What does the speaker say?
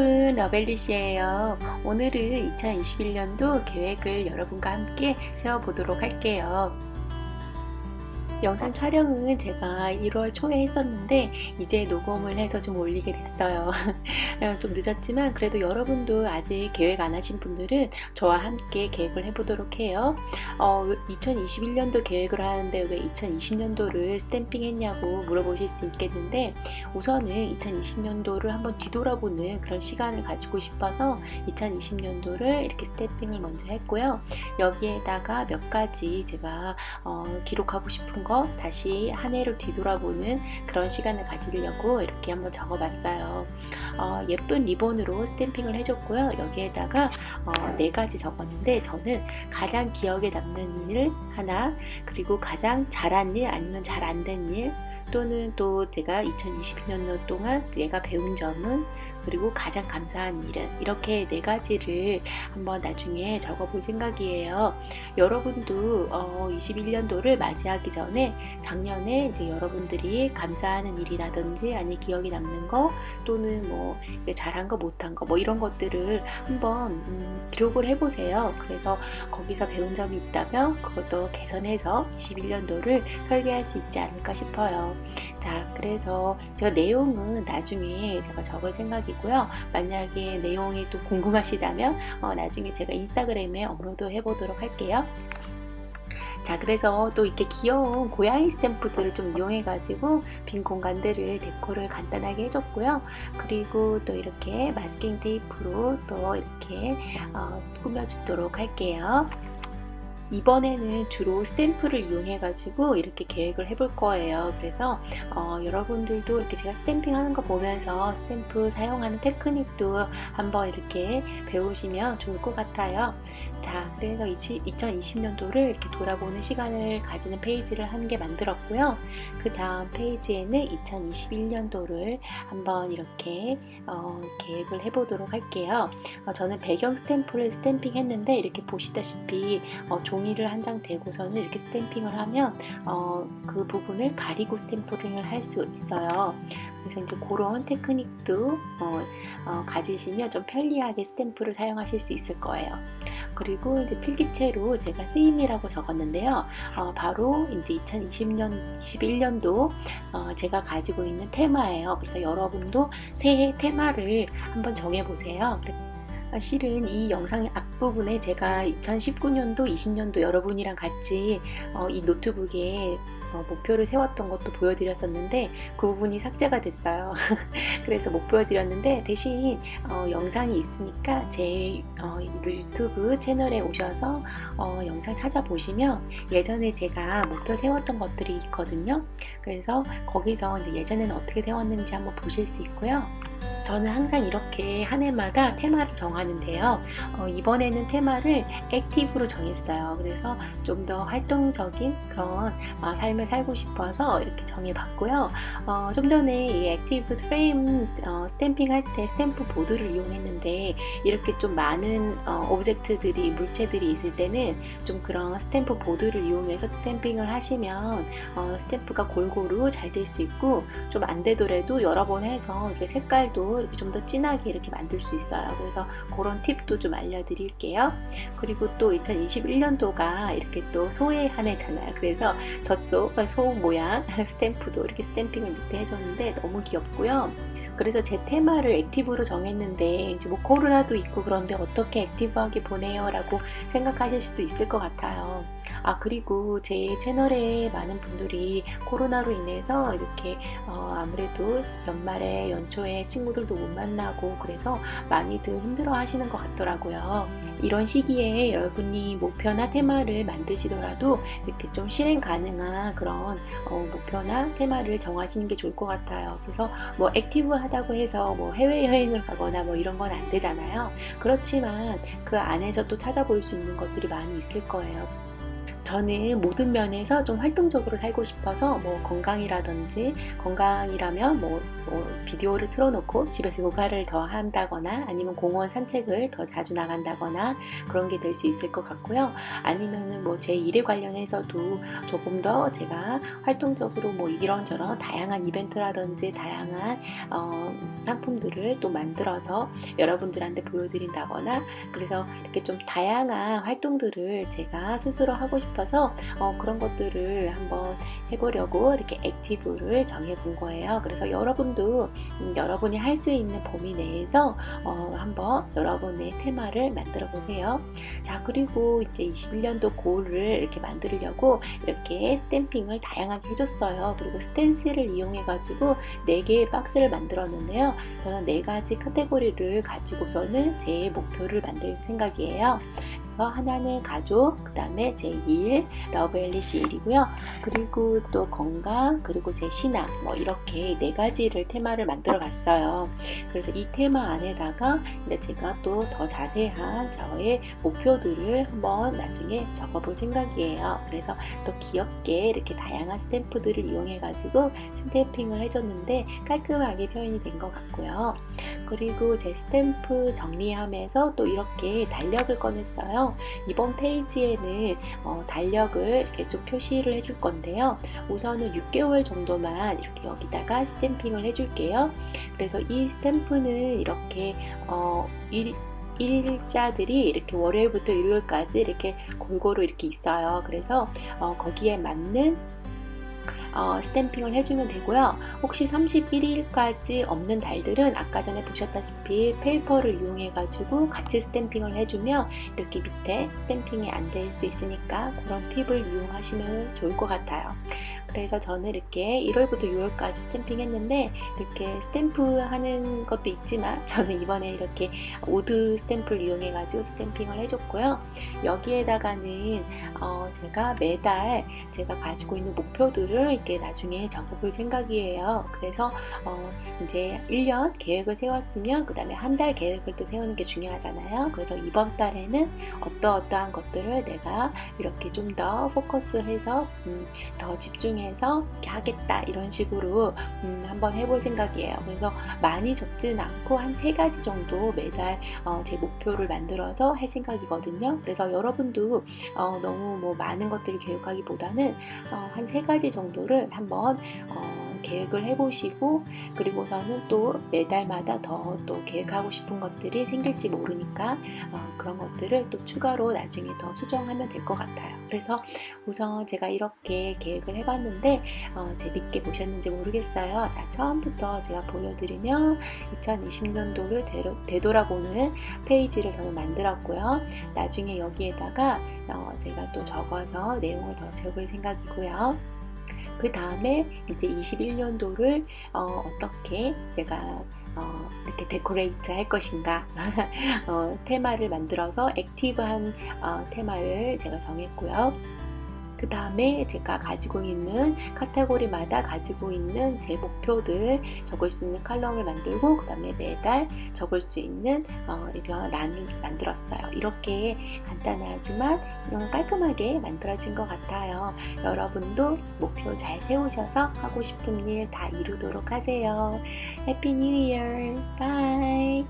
러벨리시예요. 오늘은 2021년도 계획을 여러분과 함께 세워보도록 할게요. 영상 촬영은 제가 1월 초에 했었는데 이제 녹음을 해서 좀 올리게 됐어요. 좀 늦었지만 그래도 여러분도 아직 계획 안 하신 분들은 저와 함께 계획을 해보도록 해요. 어, 2021년도 계획을 하는데 왜 2020년도를 스탬핑 했냐고 물어보실 수 있겠는데 우선은 2020년도를 한번 뒤돌아보는 그런 시간을 가지고 싶어서 2020년도를 이렇게 스탬핑을 먼저 했고요. 여기에다가 몇 가지 제가 어, 기록하고 싶은 거 다시 한 해를 뒤돌아보는 그런 시간을 가지려고 이렇게 한번 적어봤어요. 어, 예쁜 리본으로 스탬핑을 해줬고요. 여기에다가 어, 네 가지 적었는데 저는 가장 기억에 남는 일 하나 그리고 가장 잘한 일 아니면 잘 안 된 일 또는 또 제가 2022년 동안 내가 배운 점은 그리고 가장 감사한 일은 이렇게 네 가지를 한번 나중에 적어볼 생각이에요. 여러분도 어, 21년도를 맞이하기 전에 작년에 이제 여러분들이 감사하는 일이라든지 아니 기억이 남는 거 또는 뭐 잘한 거 못한 거 뭐 이런 것들을 한번 음, 기록을 해보세요. 그래서 거기서 배운 점이 있다면 그것도 개선해서 21년도를 설계할 수 있지 않을까 싶어요. 자, 그래서 제가 내용은 나중에 제가 적을 생각이고요. 만약에 내용이 또 궁금하시다면 어, 나중에 제가 인스타그램에 업로드 해보도록 할게요. 자, 그래서 또 이렇게 귀여운 고양이 스탬프들을 좀 이용해가지고 빈 공간들을 데코를 간단하게 해줬고요. 그리고 또 이렇게 마스킹 테이프로 또 이렇게 어, 꾸며주도록 할게요. 이번에는 주로 스탬프를 이용해 가지고 이렇게 계획을 해볼 거예요. 그래서 어, 여러분들도 이렇게 제가 스탬핑 하는 거 보면서 스탬프 사용하는 테크닉도 한번 이렇게 배우시면 좋을 것 같아요 자 그래서 2020년도를 이렇게 돌아보는 시간을 가지는 페이지를 한 개 만들었고요 그 다음 페이지에는 2021년도를 한번 이렇게 어, 계획을 해보도록 할게요 어, 저는 배경 스탬프를 스탬핑 했는데 이렇게 보시다시피 어, 종이를 한 장 대고서는 이렇게 스탬핑을 하면 어, 그 부분을 가리고 스탬핑을 할 수 있어요. 그래서 이제 그런 테크닉도 어, 어, 가지시면 좀 편리하게 스탬프를 사용하실 수 있을 거예요. 그리고 이제 필기체로 제가 쓰임이라고 적었는데요. 어, 바로 이제 2020년, 21년도 어, 제가 가지고 있는 테마예요. 그래서 여러분도 새해 테마를 한번 정해보세요. 실은 이 영상 앞부분에 제가 2019년도, 20년도 여러분이랑 같이 어, 이 노트북에 어, 목표를 세웠던 것도 보여드렸었는데 그 부분이 삭제가 됐어요. 그래서 못 보여드렸는데 대신 어, 영상이 있으니까 제 어, 유튜브 채널에 오셔서 어, 영상 찾아보시면 예전에 제가 목표 세웠던 것들이 있거든요. 그래서 거기서 이제 예전에는 어떻게 세웠는지 한번 보실 수 있고요. 저는 항상 이렇게 한 해마다 테마를 정하는데요. 어, 이번에는 테마를 액티브로 정했어요. 그래서 좀 더 활동적인 그런 어, 삶을 살고 싶어서 이렇게 정해봤고요. 어, 좀 전에 이 액티브 프레임 어, 스탬핑 할 때 스탬프 보드를 이용했는데 이렇게 좀 많은 어, 오브젝트들이 물체들이 있을 때는 좀 그런 스탬프 보드를 이용해서 스탬핑을 하시면 어, 스탬프가 골고루 잘 될 수 있고 좀 안 되더라도 여러 번 해서 이렇게 색깔 도 이렇게 좀 더 진하게 이렇게 만들 수 있어요. 그래서 그런 팁도 좀 알려드릴게요. 그리고 또 2021년도가 이렇게 또 소의 한 해잖아요. 그래서 저쪽 소 모양 스탬프도 이렇게 스탬핑을 밑에 해줬는데 너무 귀엽고요. 그래서 제 테마를 액티브로 정했는데 이제 뭐 코로나도 있고 그런데 어떻게 액티브하게 보내요? 라고 생각하실 수도 있을 것 같아요. 아 그리고 제 채널에 많은 분들이 코로나로 인해서 이렇게 어, 아무래도 연말에 연초에 친구들도 못 만나고 그래서 많이들 힘들어 하시는 것 같더라고요. 이런 시기에 여러분이 목표나 테마를 만드시더라도 이렇게 좀 실행 가능한 그런 어, 목표나 테마를 정하시는 게 좋을 것 같아요. 그래서 뭐 액티브하다고 해서 뭐 해외여행을 가거나 뭐 이런 건 안 되잖아요. 그렇지만 그 안에서 또 찾아볼 수 있는 것들이 많이 있을 거예요. 저는 모든 면에서 좀 활동적으로 살고 싶어서 뭐 건강이라든지 건강이라면 뭐 뭐 비디오를 틀어놓고 집에서 요가를 더 한다거나 아니면 공원 산책을 더 자주 나간다거나 그런 게 될 수 있을 것 같고요. 아니면은 뭐 제 일에 관련해서도 조금 더 제가 활동적으로 뭐 이런저런 다양한 이벤트라든지 다양한 어, 상품들을 또 만들어서 여러분들한테 보여드린다거나 그래서 이렇게 좀 다양한 활동들을 제가 스스로 하고 싶 어서 어, 그런 것들을 한번 해보려고 이렇게 액티브를 정해본 거예요. 그래서 여러분도 음, 여러분이 할 수 있는 범위 내에서 어, 한번 여러분의 테마를 만들어 보세요. 자, 그리고 이제 21년도 고를 이렇게 만들려고 이렇게 스탬핑을 다양하게 해줬어요. 그리고 스텐실을 이용해가지고 4개의 박스를 만들었는데요. 저는 4가지 카테고리를 가지고서는 제 목표를 만들 생각이에요. 그래서 하나는 가족, 그 다음에 제 일, 러브엘리시 일이고요. 그리고 또 건강, 그리고 제 신앙, 뭐 이렇게 네 가지를 테마를 만들어 봤어요. 그래서 이 테마 안에다가 이제 제가 또 더 자세한 저의 목표들을 한번 나중에 적어볼 생각이에요. 그래서 또 귀엽게 이렇게 다양한 스탬프들을 이용해가지고 스탬핑을 해줬는데 깔끔하게 표현이 된 것 같고요. 그리고 제 스탬프 정리함에서 또 이렇게 달력을 꺼냈어요. 이번 페이지에는 어, 달력을 이렇게 좀 표시를 해줄 건데요. 우선은 6개월 정도만 이렇게 여기다가 스탬핑을 해줄게요. 그래서 이 스탬프는 이렇게 어, 일, 일자들이 이렇게 월요일부터 일요일까지 이렇게 골고루 이렇게 있어요. 그래서 어, 거기에 맞는 어, 스탬핑을 해주면 되고요. 혹시 31일까지 없는 달들은 아까 전에 보셨다시피 페이퍼를 이용해가지고 같이 스탬핑을 해주면 이렇게 밑에 스탬핑이 안 될 수 있으니까 그런 팁을 이용하시면 좋을 것 같아요. 그래서 저는 이렇게 1월부터 6월까지 스탬핑 했는데 이렇게 스탬프 하는 것도 있지만 저는 이번에 이렇게 우드 스탬프를 이용해 가지고 스탬핑을 해줬고요. 여기에다가는 어 제가 매달 제가 가지고 있는 목표들을 이렇게 나중에 적어볼 생각이에요. 그래서 어 이제 1년 계획을 세웠으면 그 다음에 한 달 계획을 또 세우는 게 중요하잖아요. 그래서 이번 달에는 어떠어떠한 것들을 내가 이렇게 좀 더 포커스해서 음, 더 집중해 해서 이렇게 하겠다 이런 식으로 음, 한번 해볼 생각이에요. 그래서 많이 적지는 않고 한 세 가지 정도 매달 어, 제 목표를 만들어서 할 생각이거든요. 그래서 여러분도 어, 너무 뭐 많은 것들을 계획하기보다는 어, 한세 가지 정도를 한번 어, 계획을 해보시고 그리고서는 또 매달마다 더 또 계획하고 싶은 것들이 생길지 모르니까 어, 그런 것들을 또 추가로 나중에 더 수정하면 될 것 같아요. 그래서 우선 제가 이렇게 계획을 해봤는데 어, 재밌게 보셨는지 모르겠어요. 자 처음부터 제가 보여드리면 2020년도를 되돌아보는 페이지를 저는 만들었고요. 나중에 여기에다가 어, 제가 또 적어서 내용을 더 적을 생각이고요. 그 다음에 이제 21년도를 어, 떻게 제가 어, 이렇게 데코레이트 할 것인가 어, 테마를 만들어서 액티브한 어, 테마를 제가 정했고요. 그 다음에 제가 가지고 있는 카테고리마다 가지고 있는 제 목표들 적을 수 있는 칼럼을 만들고 그 다음에 매달 적을 수 있는 어, 이런 란을 만들었어요. 이렇게 간단하지만 깔끔하게 만들어진 것 같아요. 여러분도 목표 잘 세우셔서 하고 싶은 일 다 이루도록 하세요. 해피 뉴 이어! 바이!